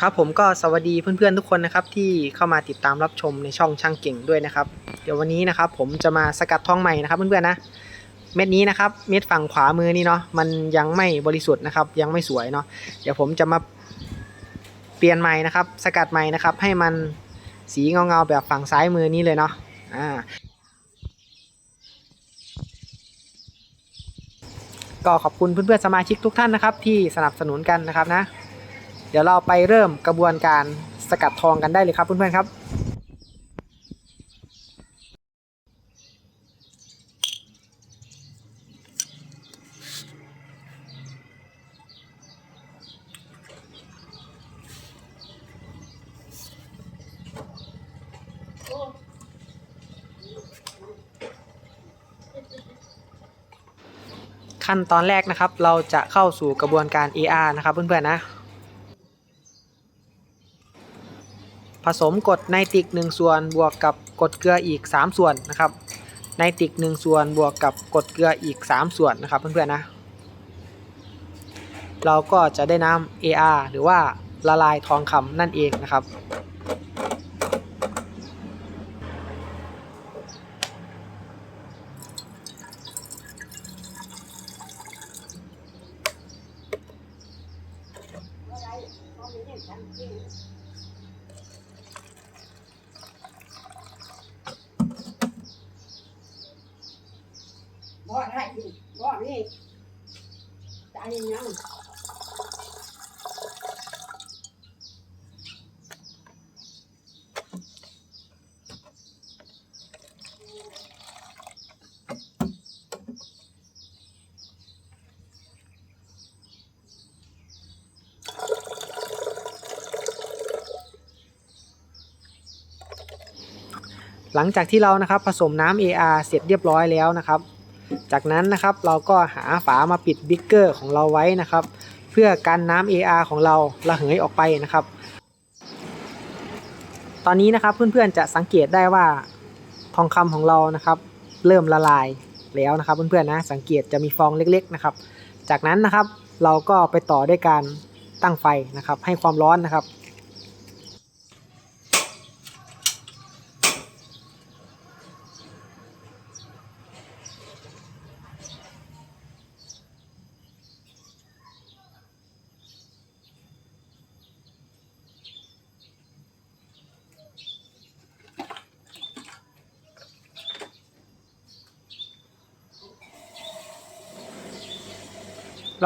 ครับผมก็สวัสดีเพื่อนๆทุกคนนะครับที่เข้ามาติดตามรับชมในช่องช่างเก่งด้วยนะครับ เดี๋ยววันนี้นะครับผมจะมาสกัดทองใหม่นะครับเพื่อนๆนะเม็ดนี้นะครับเม็ดฝั่งขวามือนี่เนาะมันยังไม่บริสุทธิ์นะครับ ยังไม่สวยเนาะเดี๋ยวผมจะมาเปลี่ยนใหม่นะครับ สกัดใหม่นะครับ ให้มันสีเงาๆแบบฝั่งซ้ายมือนี้เลยเนาะอ่าก็ขอบคุณเพื่อนๆสมาชิกทุกท่านนะครับ ที่สนับสนุนกันนะครับนะ เดี๋ยวเราไปเริ่มกระบวนการสกัดทองกันได้เลยครับเพื่อนๆครับ ขั้นตอนแรกนะครับ เราจะเข้าสู่กระบวนการ AR นะครับเพื่อนๆนะ สมกรดไนตริก 1 ส่วนบวกกับกรดเกลืออีก 3 ส่วนนะครับไนตริก 1 ส่วนบวกกับกรดเกลืออีก 3 ส่วนนะครับเพื่อนๆนะ เราก็จะได้น้ำ AR หรือว่าละลายทองคำนั่นเองนะครับได้บ่นี่ตายยัง หลังจากที่เรานะครับผสมน้ำ AR เสร็จเรียบร้อยแล้วนะครับ จากนั้นนะครับเราก็หาฝามาปิดบิ๊กเกอร์ของเราไว้นะครับ เพื่อกันน้ำ AR ของเราระเหยออกไปนะครับ ตอนนี้นะครับเพื่อนๆจะสังเกตได้ว่าทองคำของเรานะครับ เริ่มละลายแล้วนะครับเพื่อนๆนะสังเกตจะมีฟองเล็กๆนะครับ จากนั้นนะครับเราก็ไปต่อด้วยการตั้งไฟนะครับ ให้ความร้อนนะครับ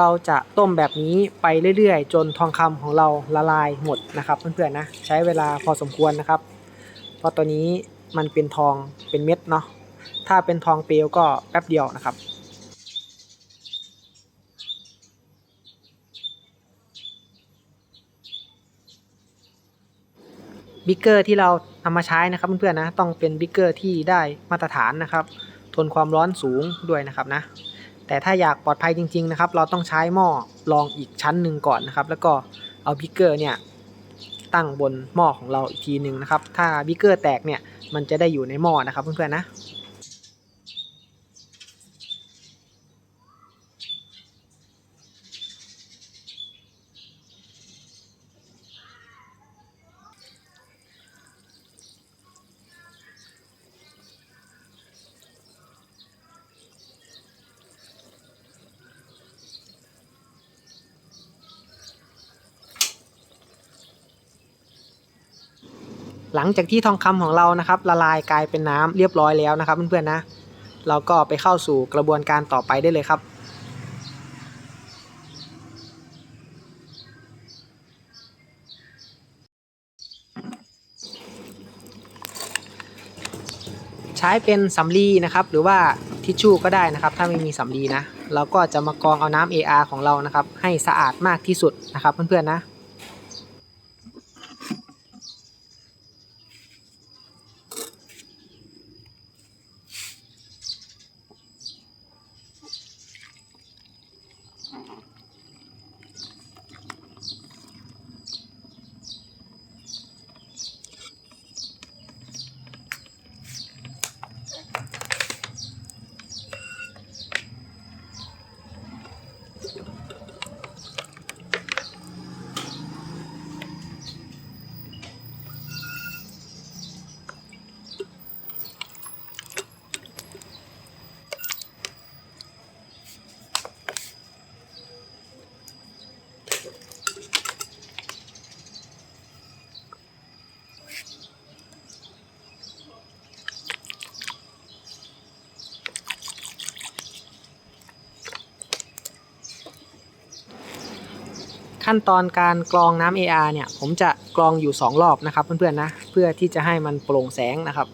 เราจะต้มแบบนี้ไปเรื่อยๆ จนทองคำของเราละลายหมดนะครับเพื่อนๆนะใช้เวลาพอสมควรนะครับ เพราะตัวนี้มันเป็นทองเป็นเม็ดเนาะถ้าเป็นทองเปลวก็แป๊บเดียวนะครับบิ๊กเกอร์ที่เรานำมาใช้นะครับเพื่อนๆนะต้องเป็นบิ๊กเกอร์ที่ได้มาตรฐานนะครับ ทนความร้อนสูงด้วยนะครับนะ แต่ถ้าอยากปลอดภัยจริง ๆ นะครับ เราต้องใช้หม้อรองอีกชั้นหนึ่งก่อนนะครับ แล้วก็เอาบิ๊กเกอร์เนี่ยตั้งบนหม้อของเราอีกทีหนึ่งนะครับ ถ้าบิ๊กเกอร์แตกเนี่ยมันจะได้อยู่ในหม้อนะครับเพื่อนๆนะ ลังจากที่ทองคำของเรานะครับ ละลายกลายเป็นน้ำเรียบร้อยแล้วนะครับเพื่อนๆนะ เราก็ไปเข้าสู่กระบวนการต่อไปได้เลยครับใช้เป็นสำลีนะครับหรือว่าทิชชู่ก็ได้นะครับ ถ้าไม่มีสำลีนะเราก็จะมากรองเอาน้ำ AR ของเรานะครับ ให้สะอาดมากที่สุดนะครับเพื่อนๆนะ ขั้นตอนการกรองน้ำ AR เนี่ย ผมจะกรองอยู่ 2 รอบนะครับเพื่อนๆนะ เพื่อที่จะให้มันโปร่งแสงนะครับ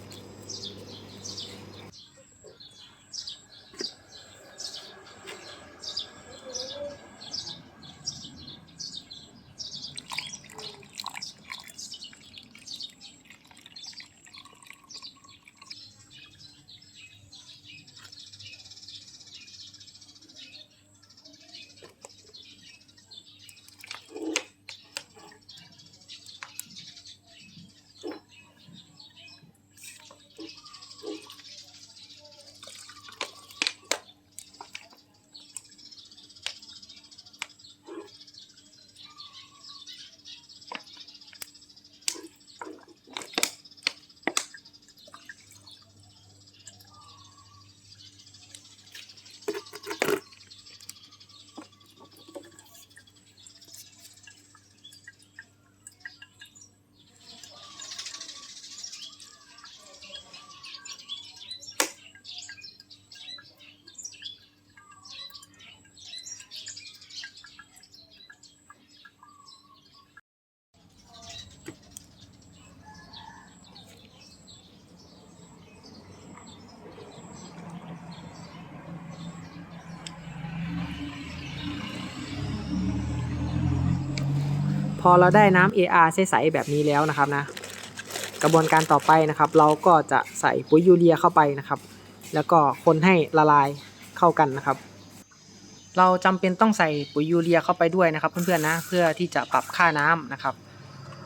อเราได้น้ำ AR ใสๆแบบนี้แล้วนะครับนะ กระบวนการต่อไปนะครับ เราก็จะใส่ปุ๋ยยูเรียเข้าไปนะครับ แล้วก็คนให้ละลายเข้ากันนะครับ เราจำเป็นต้องใส่ปุ๋ยยูเรียเข้าไปด้วยนะครับ เพื่อนๆนะเพื่อที่จะปรับค่าน้ำนะครับ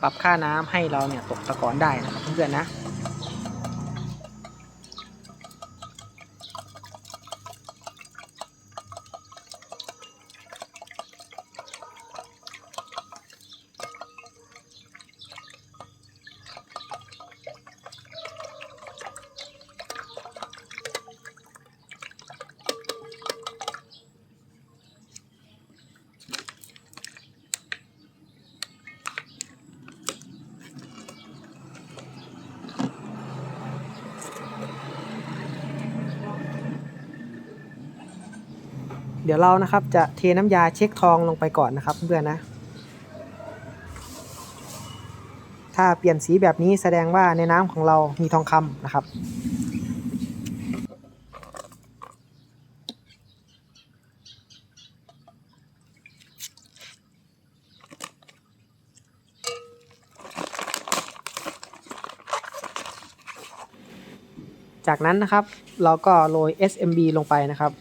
ปรับค่าน้ำให้เราเนี่ยตกตะกอนได้นะครับเพื่อนๆนะ เดี๋ยวเรานะครับจะเทน้ำยาเช็คทองลงไปก่อนนะครับเพื่อนนะ ถ้าเปลี่ยนสีแบบนี้แสดงว่าในน้ำของเรามีทองคำนะครับจากนั้นนะครับเราก็โรย SMB ลงไปนะครับ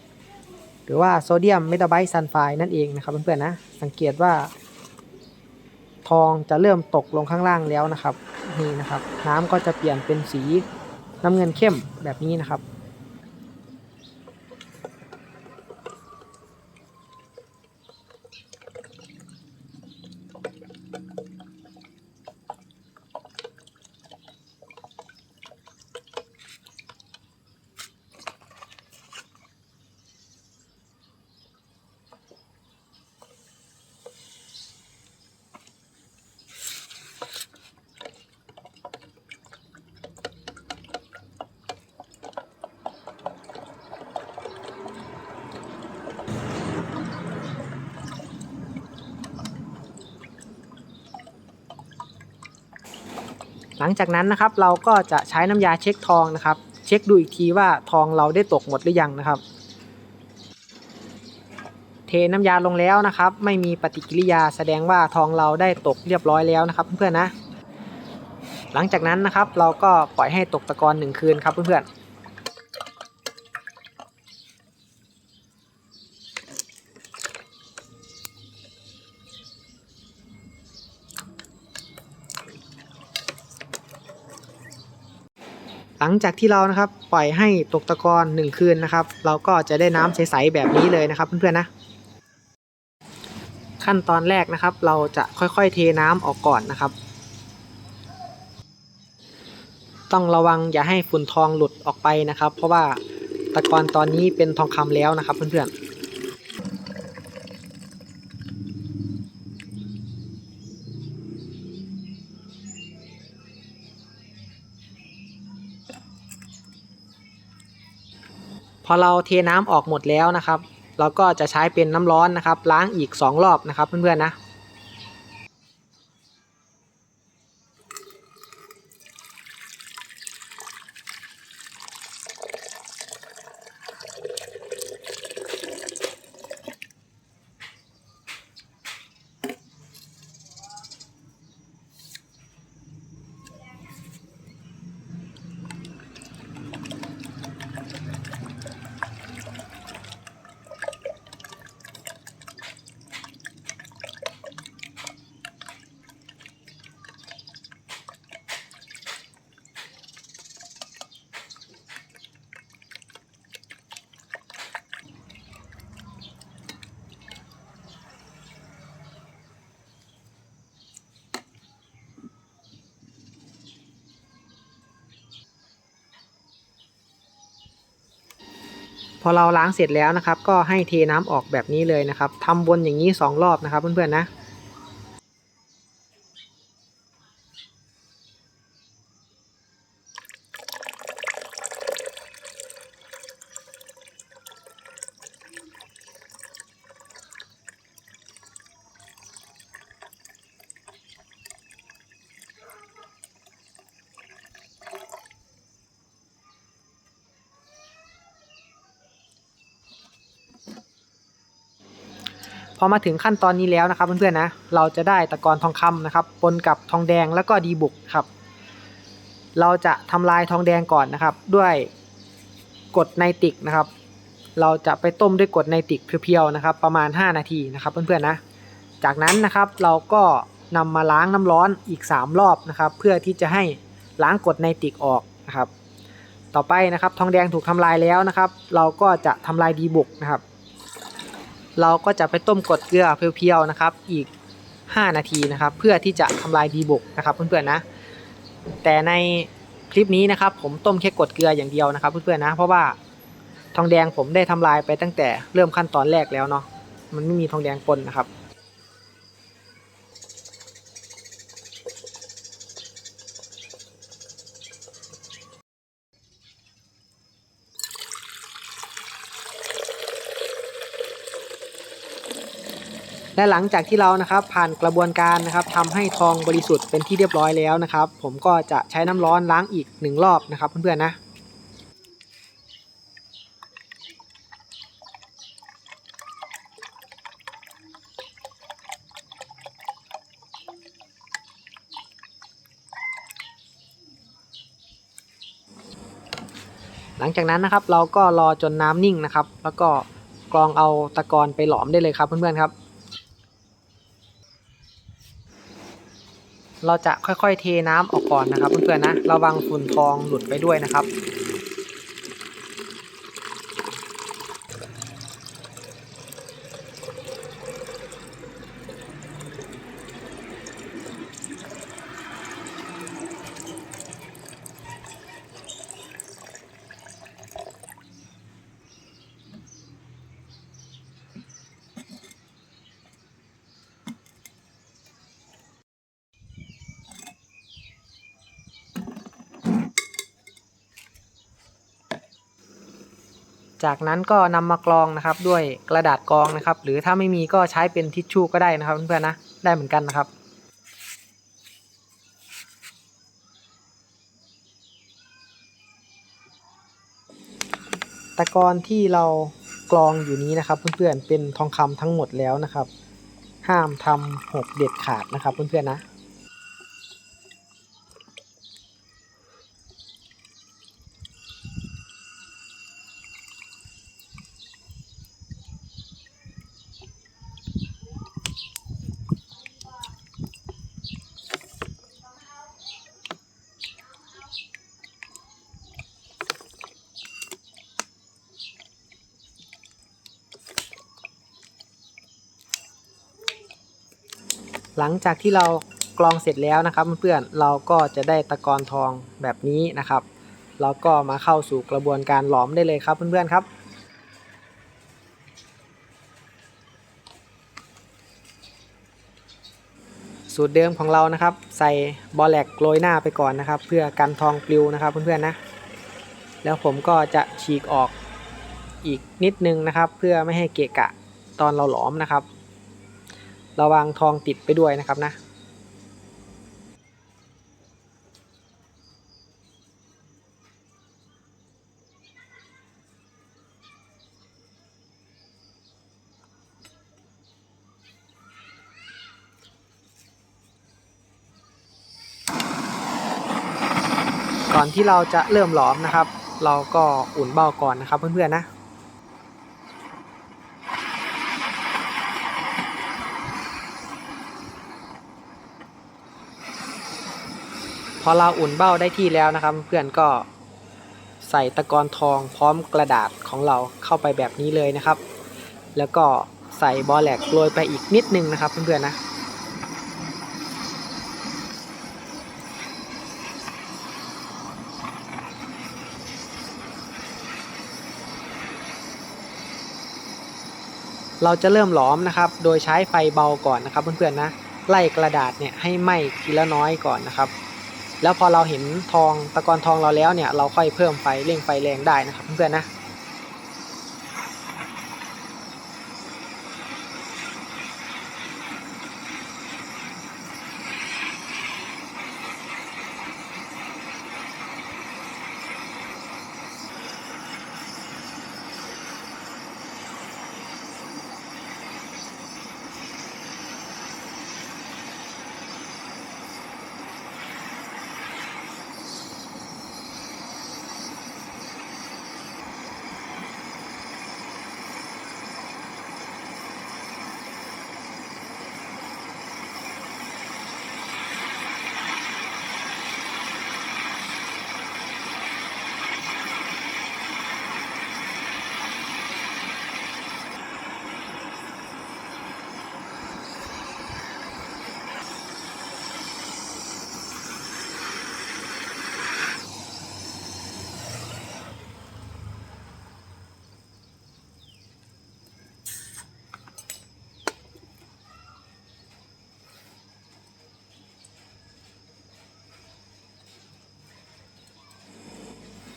หรือว่าโซเดียมเมตาไบต์ซัลไฟนั่นเองนะครับเพื่อนๆนะ สังเกตว่า ทองจะเริ่มตกลงข้างล่างแล้วนะครับ นี่นะครับ น้ำก็จะเปลี่ยนเป็นสีน้ำเงินเข้มแบบนี้นะครับ หลังจากนั้นนะครับเราก็จะใช้น้ำยาเช็คทองนะครับ เช็คดูอีกทีว่าทองเราได้ตกหมดหรือยังนะครับ เทน้ำยาลงแล้วนะครับ ไม่มีปฏิกิริยาแสดงว่าทองเราได้ตกเรียบร้อยแล้วนะครับ เพื่อนๆนะ หลังจากนั้นนะครับเราก็ปล่อยให้ตกตะกอนหนึ่งคืนครับเพื่อนๆ งจากที่เรานะครับปล่อยให้ตกตะกอน1คืนนะครับ เราก็จะได้น้ำใสๆแบบนี้เลยนะครับ เพื่อนๆนะ ขั้นตอนแรกนะครับ เราจะค่อยๆเทน้ำออกก่อนนะครับ ต้องระวังอย่าให้ฝุ่นทองหลุดออกไปนะครับ เพราะว่าตะกอนตอนนี้เป็นทองคำแล้วนะครับ เพื่อนๆ อเราเทน้ำออกหมดแล้วนะครับ เราก็จะใช้เป็นน้ำร้อนนะครับ ล้างอีก 2 รอบนะครับเพื่อนๆนะ พอเราล้างเสร็จแล้วนะครับ ก็ให้เทน้ำออกแบบนี้เลยนะครับทำวนอย่างนี้สองรอบนะครับเพื่อนๆนะ อมาถึงขั้นตอนนี้แล้วนะครับเพื่อนๆนะเราจะได้ตะกอนทองคำนะครับปนกับทองแดงแล้วก็ดีบุกครับ เราจะทำลายทองแดงก่อนนะครับ ด้วยกรดไนติกนะครับ เราจะไปต้มด้วยกรดไนติกเพียวๆนะครับ ประมาณ 5 นาทีนะครับเพื่อนๆนะ จากนั้นนะครับเราก็นำมาล้างน้ำร้อนอีก 3 รอบนะครับ เพื่อที่จะให้ล้างกรดไนติกออกนะครับ ต่อไปนะครับ ทองแดงถูกทำลายแล้วนะครับ เราก็จะทำลายดีบุกนะครับ เราก็จะไปต้มกดเกลือเพียวๆนะครับ อีก 5 นาทีนะครับ เพื่อที่จะทำลายดีบุกนะครับเพื่อนๆนะ แต่ในคลิปนี้นะครับ ผมต้มแค่กดเกลืออย่างเดียวนะครับ เพื่อนๆนะ เพราะว่าทองแดงผมได้ทำลายไปตั้งแต่เริ่มขั้นตอนแรกแล้วเนาะมันไม่มีทองแดงปนนะครับ และหลังจากที่เรานะครับผ่านกระบวนการนะครับทำให้ทองบริสุทธิ์เป็นที่เรียบร้อยแล้วนะครับ ผมก็จะใช้น้ำร้อนล้างอีกหนึ่งรอบนะครับเพื่อนๆนะหลังจากนั้นนะครับเราก็รอจนน้ำนิ่งนะครับ แล้วก็กรองเอาตะกอนไปหลอมได้เลยครับเพื่อนๆครับ เราจะค่อยๆเทน้ำออกก่อนนะครับเพื่อนๆนะ ระวังฝุ่นทองหลุดไปด้วยนะครับ จากนั้นก็นำมากรองนะครับ ด้วยกระดาษกรองนะครับ หรือถ้าไม่มีก็ใช้เป็นทิชชู่ก็ได้นะครับเพื่อนๆนะได้เหมือนกันนะครับตะกอนที่เรากรองอยู่นี้นะครับ เพื่อนๆเป็นทองคำทั้งหมดแล้วนะครับ ห้ามทำหกเด็ดขาดนะครับ เพื่อนๆนะ หลังจากที่เรากรองเสร็จแล้วนะครับเพื่อนๆเราก็จะได้ตะกอนทองแบบนี้นะครับเราก็มาเข้าสู่กระบวนการหลอมได้เลยครับเพื่อนๆครับ สูตรเดิมของเรานะครับ ใส่บอแลกโรยหน้าไปก่อนนะครับ เพื่อกันทองปลิวนะครับเพื่อนๆนะ แล้วผมก็จะฉีกออกอีกนิดนึงนะครับ เพื่อไม่ให้เกะกะตอนเราหลอมนะครับ ระวังทองติดไปด้วยนะครับนะ ก่อนที่เราจะเริ่มหลอมนะครับ เราก็อุ่นเบ้าก่อนนะครับเพื่อนๆนะ พอเราอุ่นเบ้าได้ที่แล้วนะครับเพื่อนก็ใส่ตะกอนทองพร้อมกระดาษของเราเข้าไปแบบนี้เลยนะครับ แล้วก็ใส่บอแหลกโรยไปอีกนิดนึงนะครับเพื่อนๆนะเราจะเริ่มหลอมนะครับ โดยใช้ไฟเบาก่อนนะครับเพื่อนๆนะ ไล่กระดาษเนี่ยให้ไหม้ทีละน้อยก่อนนะครับ แล้วพอเราเห็นทองตะกอนทองเราแล้วเนี่ยเราค่อยเพิ่มไฟเร่งไฟแรงได้นะครับเพื่อนๆนะ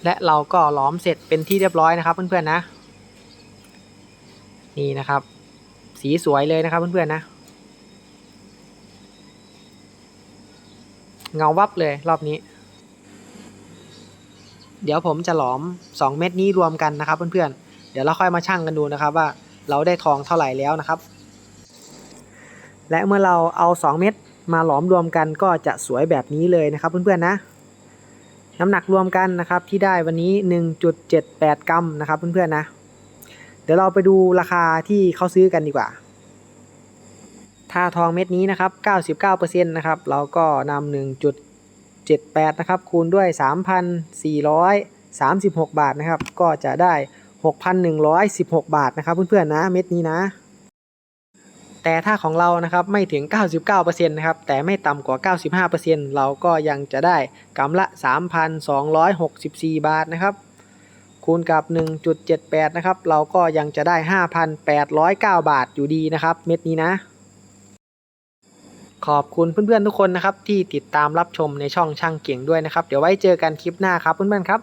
และเราก็หลอมเสร็จเป็นที่เรียบร้อยนะครับเพื่อนๆนะ นี่นะครับ สีสวยเลยนะครับเพื่อนๆนะ เงาวับเลยรอบนี้ เดี๋ยวผมจะหลอม 2 เม็ดนี้รวมกันนะครับเพื่อนๆ เดี๋ยวเราค่อยมาชั่งกันดูนะครับว่าเราได้ทองเท่าไหร่แล้วนะครับ และเมื่อเราเอา 2 เม็ดมาหลอมรวมกันก็จะสวยแบบนี้เลยนะครับเพื่อนๆนะ น้ำหนักรวมกันนะครับที่ได้วันนี้ 1.78 กรัมนะครับเพื่อนๆนะ เดี๋ยวเราไปดูราคาที่เขาซื้อกันดีกว่า ถ้าทองเม็ดนี้นะครับ 99%นะครับ เราก็นำ1.78 นะครับ คูณด้วย 3,436 บาทนะครับ ก็จะได้ 6,116 บาทนะครับเพื่อนๆนะ เม็ดนี้นะ แต่ถ้าของเรานะครับไม่ถึง 99%นะครับแต่ไม่ต่ำกว่า 95%เราก็ยังจะได้กำละ 3,264 บาทนะครับคูณกับ 1.78 นะครับ เราก็ยังจะได้ 5,809 บาทอยู่ดีนะครับ เม็ดนี้นะ ขอบคุณเพื่อนๆทุกคนนะครับ ที่ติดตามรับชมในช่องช่างเก่งด้วยนะครับ เดี๋ยวไว้เจอกันคลิปหน้าครับเพื่อนๆครับ